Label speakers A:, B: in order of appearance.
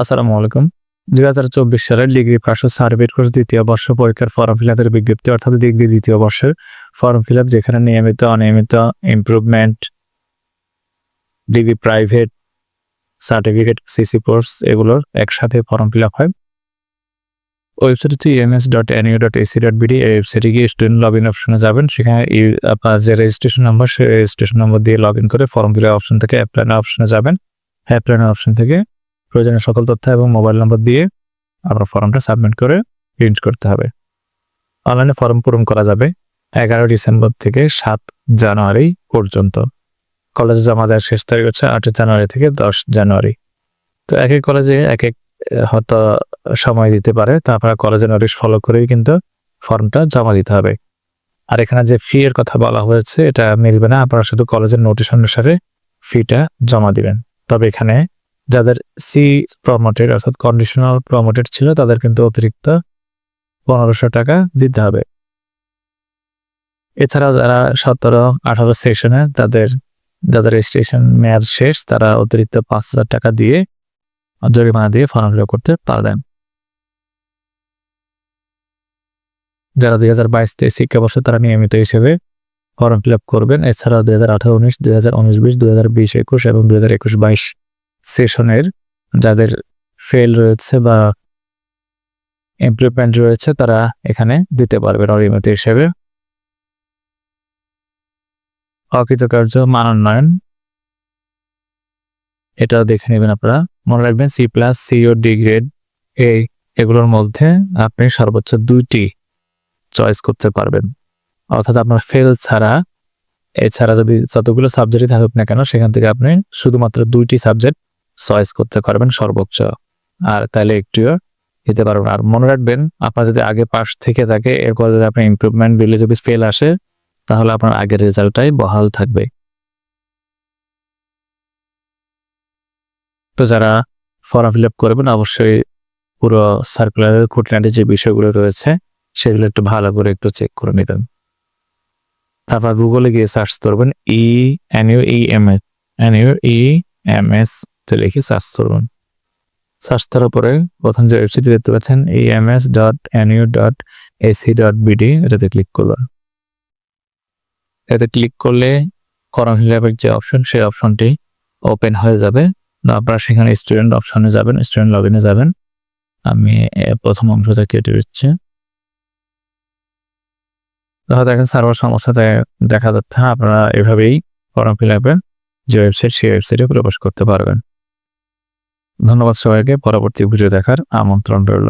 A: আসসালামু আলাইকুম। দুই হাজার চব্বিশ সালের ডিগ্রি পাশ সার্টিফিকেট কোর্স দ্বিতীয় বর্ষ পরীক্ষার ফর্ম ফিল আপের বিজ্ঞপ্তি অর্থাৎ ডিগ্রি দ্বিতীয় বর্ষের ফর্ম ফিল আপ, যেখানে নিয়মিত, অনিয়মিত improvement degree private certificate CC course এগুলোর একসাথে ফর্ম ফিল আপ হয়। ওয়েবসাইট হচ্ছে EMS dot NU dot AC dot BD এই ওয়েবসাইটে গিয়ে স্টুডেন্ট লগ ইন অপশনে যাবেন। সেখানে আপনার যে রেজিস্ট্রেশন নাম্বার সেই রেজিস্ট্রেশন নম্বর দিয়ে লগ ইন করে ফর্ম ফিল অপশন থেকে অ্যাপ্লাই অপশনে যাবেন। অ্যাপ্লাই অপশন থেকে প্রয়োজনীয় সকল তথ্য এবং মোবাইল নম্বর দিয়ে আপনার ফর্মটা সাবমিট করে প্রিন্ট করতে হবে। অনলাইনে ফর্ম পূরণ করা যাবে এগারো ডিসেম্বর থেকে সাত জানুয়ারি পর্যন্ত। কলেজে জমা দেওয়ার শেষ তারিখ হচ্ছে আট জানুয়ারি থেকে দশ জানুয়ারি। তো এক এক কলেজে এক এক হয়তো সময় দিতে পারে, তো আপনারা কলেজের নোটিশ ফলো করেই কিন্তু ফর্মটা জমা দিতে হবে। আর এখানে যে ফি এর কথা বলা হয়েছে, এটা মিলবে না, আপনারা শুধু কলেজের নোটিশ অনুসারে ফিটা জমা দিবেন। তবে এখানে যাদের সি প্রমোটেড অর্থাৎ কন্ডিশনাল প্রমোটেড ছিল, তাদের কিন্তু অতিরিক্ত পনেরোশো টাকা দিতে হবে। এছাড়া যারা সতেরো, আঠারো সেশনে তাদের, যাদের রেজিস্ট্রেশন মেয়াদ শেষ, তারা অতিরিক্ত পাঁচ হাজার টাকা দিয়ে জরিমানা দিয়ে ফর্ম ফিল করতে পারবেন। যারা দুই হাজার বাইশ তেইশ শিক্ষাবর্ষে, তারা নিয়মিত হিসেবে ফর্ম ফিল করবেন। এছাড়া দুই হাজার আঠারো, উনিশ, দুই হাজার উনিশ বিশ দুই হাজার বিশ, একুশ এবং দুই হাজার একুশ, বাইশ সেশনের যাদের ফেল রয়েছে বা ইমপ্রুভমেন্ট রয়েছে, তারা এখানে দিতে পারবেন অনিয়মিত হিসেবে। অকৃতকার্য মানোন্নয়ন এটা দেখে নেবেন আপনারা। মনে রাখবেন সি প্লাস সিও ডি গ্রেড এই এগুলোর মধ্যে আপনি সর্বোচ্চ দুইটি চয়েস করতে পারবেন। অর্থাৎ আপনার ফেল ছাড়া, এছাড়া যদি যতগুলো সাবজেক্টই থাকুক না কেন, সেখান থেকে আপনি শুধুমাত্র দুইটি সাবজেক্ট চয়েস করতে পারবেন সর্বোচ্চ। আর তাহলে একটিও দিতে পারবেন। আর মনে রাখবেন, আপনার যদি আগে পাস থেকে থাকে, এরপর যদি আপনি ইমপ্রুভমেন্ট দিলে যদি ফেল আসে, তাহলে আপনার আগের রেজাল্টটাই বহাল থাকবে। তো যারা ফর্ম ফিল আপ করবেন, অবশ্যই পুরো সার্কুলারের খুঁটিনাটি যে বিষয়গুলো রয়েছে, সেগুলো একটু ভালো করে একটু চেক করে নেবেন। তারপর গুগলে গিয়ে সার্চ করবেন E N U E M S N U E M S তো লিখে সার্চ করবেন। সার্চ করার পরে প্রথম যে ওয়েবসাইট দেখতে পাচ্ছেন E M S dot N U dot AC dot BD এটাতে ক্লিক করবেন। এতে ক্লিক করলে ফর্ম ফিল যে অপশন সেই অপশনটি ওপেন হয়ে যাবে। আপনারা সেখানে স্টুডেন্ট অপশনে যাবেন স্টুডেন্ট লগ ইনে যাবেন। আমি প্রথম অংশটা কেটে দিচ্ছি। হয়তো এখন সার্ভার সমস্যাতে দেখা যাচ্ছে, আপনারা এভাবেই ফর্ম ফিল আপের যে ওয়েবসাইট সেই ওয়েবসাইটে প্রবেশ করতে পারবেন। ধন্যবাদ সবাইকে পরবর্তী ভিডিও দেখার আমন্ত্রণ রইল।